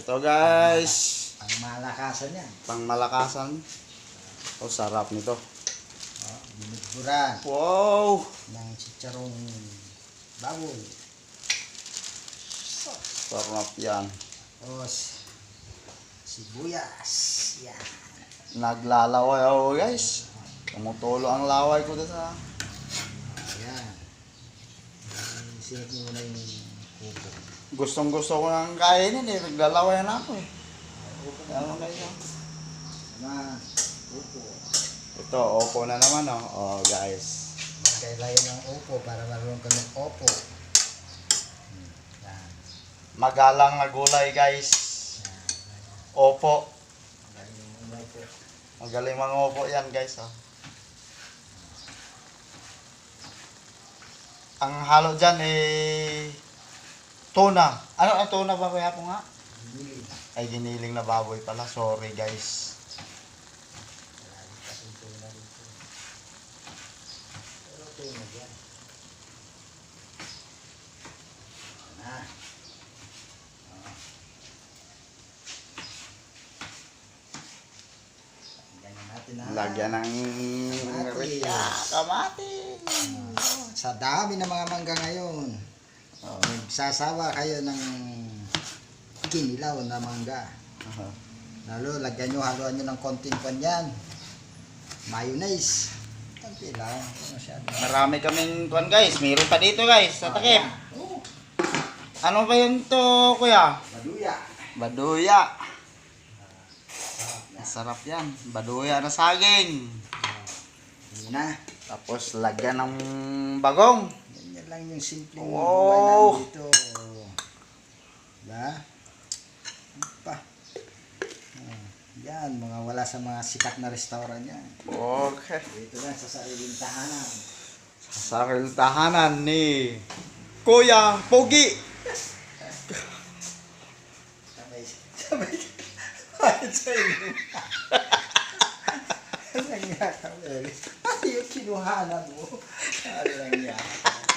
Ito guys, Ang malakasan yan. pang malakasan. Oh, sarap nito. Oh, binigburan Wow! ng chicharong baboy. Sarap yan. Tapos, sibuyas. Yan. Naglalaway ako guys. Tumutulo ang laway ko doon sa... Ayan. Sinip mo muna yung kuko. Gustong gusto ko nang kainin eh. Naglalaway na ako eh. Ano kayo? Naman, kuko. Ito, opo na naman oh. Oh guys. Kailangan ng opo para marunong ka ng opo. Magalang na gulay guys. Opo. Magaling mga opo yan guys oh. Ang halo dyan eh... Tuna. Ano ang tuna ba kaya po nga? Ay giniling na baboy pala. Sorry guys. Lagyan ng... Kamatis. Sa dami ng mga mangga ngayon, Oh. magsasawa kayo ng kinilaw na mangga. Aha. Lalo, lagyan nyo, haluan nyo ng konting kanyan. Mayonnaise. Tanti lang. Masyado. Marami kaming kuan guys. Meron pa dito guys. Sa takip. Oh, Ano ba yun to kuya? maduya. Baduya. Masarap yan. Baduya na saging. Yun na. Tapos lagyan ng bagong. Lang yung simpleng Wow. buhay namin dito. Diba? Pa? Oh, yan, mga wala sa mga sikat na restaurant yan. Okay. Dito lang sa sariling tahanan. Sa tahanan ni Kuya Pogi. Sabay, sabay. Bakit sa inyo? Ano nangyari, Mel? Ano yung kinuhanan mo? Ano nangyari?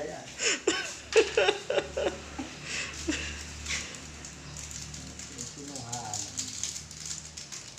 Ayan.